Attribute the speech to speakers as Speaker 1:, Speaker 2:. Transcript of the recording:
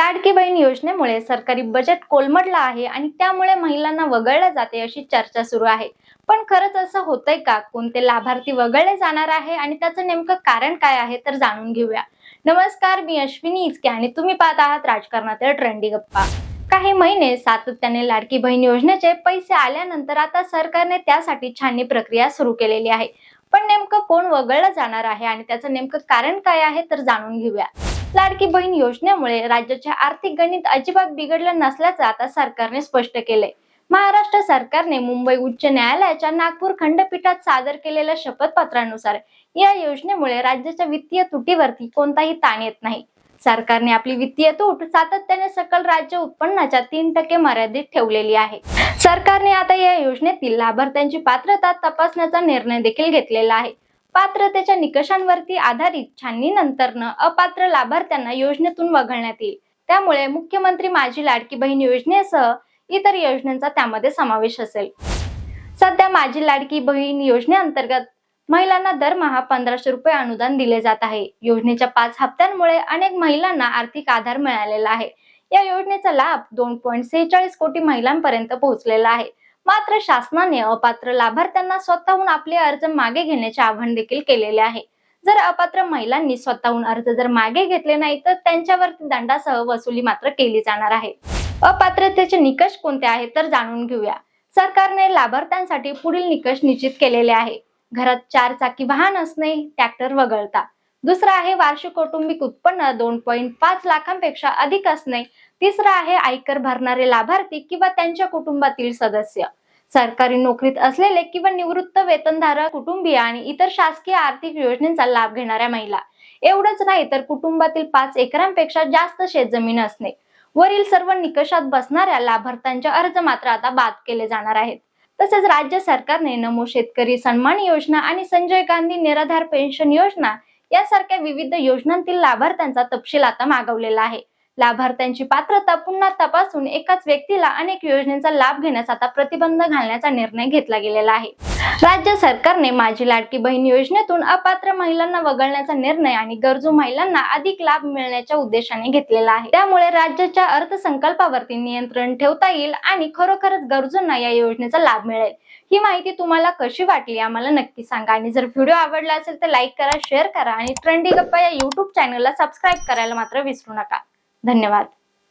Speaker 1: लाडकी बहीण योजनेमुळे सरकारी बजेट कोलमडला आहे आणि त्यामुळे महिलांना वगळलं जाते अशी चर्चा सुरू आहे. पण खरंच असं होतंय का? कोणते लाभार्थी वगळले जाणार आहे आणि त्याचं नेमकं कारण काय आहे तर जाणून घेऊया. नमस्कार मी अश्विनी इचके आणि तुम्ही पाहत आहात राजकारणातील ट्रेंडी गप्पा. काही महिने सातत्याने लाडकी बहीण योजनेचे पैसे आल्यानंतर आता सरकारने त्यासाठी छाननी प्रक्रिया सुरू केलेली आहे. पण नेमकं कोण वगळलं जाणार आहे आणि त्याचं नेमकं कारण काय आहे तर जाणून घेऊया. लाडकी बहीण योजनेमुळे राज्याचे आर्थिक गणित अजिबात बिघडलं नसल्याचं आता सरकारने स्पष्ट केलंय. महाराष्ट्र सरकारने मुंबई उच्च न्यायालयाच्या नागपूर खंडपीठात सादर केलेल्या शपथपत्रानुसार या योजनेमुळे राज्याच्या वित्तीय तुटीवरती कोणताही ताण येत नाही. सरकारने आपली वित्तीय तूट सातत्याने सकल राज्य उत्पन्नाच्या तीन टक्के मर्यादित ठेवलेली आहे. सरकारने आता या योजनेतील लाभार्थ्यांची पात्रता तपासण्याचा निर्णय देखील घेतलेला आहे. पात्रतेच्या निकषांवरती आधारित छाननीनंतरनं अपात्र लाभार्थ्यांना योजनेतून वगळण्यात येईल. त्यामुळे मुख्यमंत्री माझी लाडकी बहीण योजनेसह इतर योजनांचा त्यामध्ये समावेश असेल. सध्या माझी लाडकी बहीण योजनेअंतर्गत महिलांना दरमहा पंधराशे रुपये अनुदान दिले जात आहे. योजनेच्या पाच हप्त्यांमुळे अनेक महिलांना आर्थिक आधार मिळालेला आहे. या योजनेचा लाभ दोन पॉईंट सेहेचाळीस कोटी महिलांपर्यंत पोहोचलेला आहे. मात्र शासनाने अपात्र लाभार्थ्यांना स्वतःहून आपले अर्ज मागे घेण्याचे आवाहन देखील केलेले आहे. जर अपात्र महिलांनी स्वतःहून अर्ज जर मागे घेतले नाही तर त्यांच्यावरती दंडासह वसुली मात्र केली जाणार आहे. अपात्रतेचे निकष कोणते आहेत तर जाणून घेऊया. सरकारने लाभार्थ्यांसाठी पुढील निकष निश्चित केलेले आहे. घरात चार चाकी वाहन असणे ट्रॅक्टर वगळता. दुसरा आहे वार्षिक कौटुंबिक उत्पन्न दोन पॉईंट पाच लाखांपेक्षा अधिक असणे. तिसरा आहे आयकर भरणारे लाभार्थी किंवा त्यांच्या कुटुंबातील सदस्य. सरकारी नोकरीत असलेले किंवा निवृत्त वेतनधारक कुटुंबीय आणि इतर शासकीय आर्थिक योजनेचा लाभ घेणाऱ्या महिला. एवढंच नाही तर कुटुंबातील पाच एकरांपेक्षा जास्त शेतजमीन असणे. वरील सर्व निकषात बसणाऱ्या लाभार्थ्यांचे अर्ज मात्र आता बाद केले जाणार आहेत. तसेच राज्य सरकारने नमो शेतकरी सन्मान योजना आणि संजय गांधी निराधार पेन्शन योजना यासारख्या विविध योजनांतील लाभार्थ्यांचा तपशील आता मागवलेला आहे. लाभार्थ्यांची पात्रता पुन्हा तपासून एकाच व्यक्तीला अनेक योजनेचा लाभ घेण्यास आता प्रतिबंध घालण्याचा निर्णय घेतला गेलेला आहे. राज्य सरकारने माझी लाडकी बहीण योजनेतून अपात्र महिलांना वगळण्याचा निर्णय आणि गरजू महिलांना अधिक लाभ मिळण्याच्या उद्देशाने घेतलेला आहे. त्यामुळे राज्याच्या अर्थसंकल्पावरती नियंत्रण ठेवता येईल आणि खरोखरच गरजूंना या योजनेचा लाभ मिळेल. ही माहिती तुम्हाला कशी वाटली आम्हाला नक्की सांगा आणि जर व्हिडिओ आवडला असेल तर लाईक करा शेअर करा आणि ट्रेंडी गप्पा या युट्यूब चॅनलला सबस्क्राईब करायला मात्र विसरू नका. धन्यवाद.